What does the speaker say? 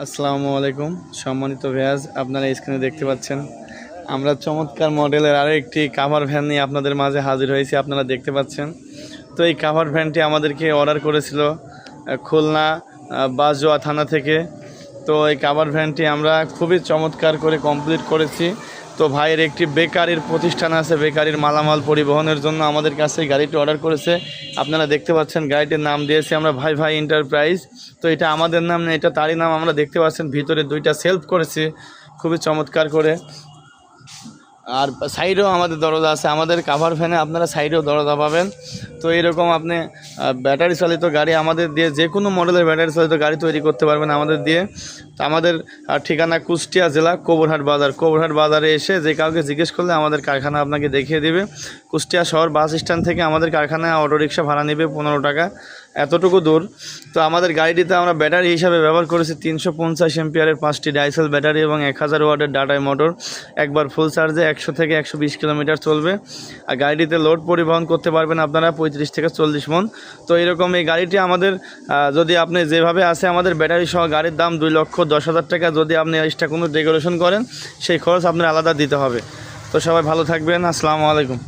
আসসালামু আলাইকুম। সম্মানিত ভেয়াজ আপনারা স্ক্রিনে দেখতে পাচ্ছেন, আমরা চমৎকার মডেলের আরও একটি কাভার ভ্যান নিয়ে আপনাদের মাঝে হাজির হয়েছি, আপনারা দেখতে পাচ্ছেন। তো এই কাভার ভ্যানটি আমাদেরকে অর্ডার করেছিল খুলনা বাজোয়া থানা থেকে। তো এই কাভার ভ্যানটি আমরা খুবই চমৎকার করে কমপ্লিট করেছি। তো ভাইয়ের একটি বেকারির প্রতিষ্ঠান আছে, বেকারির মালামাল পরিবহনের জন্য আমাদের কাছে গাড়িটি অর্ডার করেছে। আপনারা দেখতে পাচ্ছেন গাড়িটির নাম দিয়েছি আমরা ভাই ভাই এন্টারপ্রাইজ তো এটা আমাদের নাম না এটা তারই নাম আমরা দেখতে পাচ্ছেন, ভিতরে দুইটা সেলফ করেছে, খুবই চমৎকার করে। আর সাইডেও আমাদের দরজা আছে, আমাদের কাভার ফ্যানে আপনারা সাইডেও দরজা পাবেন। তো এইরকম আপনি ব্যাটারি চালিত গাড়ি আমাদের দিয়ে যে কোনো মডেলের ব্যাটারি চালিত গাড়ি তৈরি করতে পারবেন আমাদের দিয়ে। তো আমাদের ঠিকানা কুষ্টিয়া জেলা, কোবরহাট বাজার। কোবরহাট বাজারে এসে যে কাউকে জিজ্ঞেস করলে আমাদের কারখানা আপনাকে দেখিয়ে দেবে। কুষ্টিয়া শহর বাস স্ট্যান্ড থেকে আমাদের কারখানায় অটোরিকশা ভাড়া নেবে পনেরো টাকা। এতটুকু দূর। তো আমাদের গাড়িটিতে আমরা ব্যাটারি হিসাবে ব্যবহার করেছি তিনশো পঞ্চাশ এমপিয়ারের পাঁচটি ডাইসেল ব্যাটারি এবং এক হাজার ওয়াটের ডাটায় মোটর একবার ফুল চার্জে একশো থেকে একশো বিশ কিলোমিটার চলবে। আর গাড়িটিতে লোড পরিবহন করতে পারবেন আপনারা পঁয়ত্রিশ থেকে চল্লিশ মন। তো এরকম এই গাড়িটি আমাদের যদি আপনি যেভাবে আছে আমাদের ব্যাটারি সহ গাড়ির দাম দুই লক্ষ দশ হাজার টাকা যদি আপনি এক্সট্রা কোনো ডেকোরেশন করেন, সেই খরচ আপনার আলাদা দিতে হবে। তো সবাই ভালো থাকবেন, আসসালামু আলাইকুম।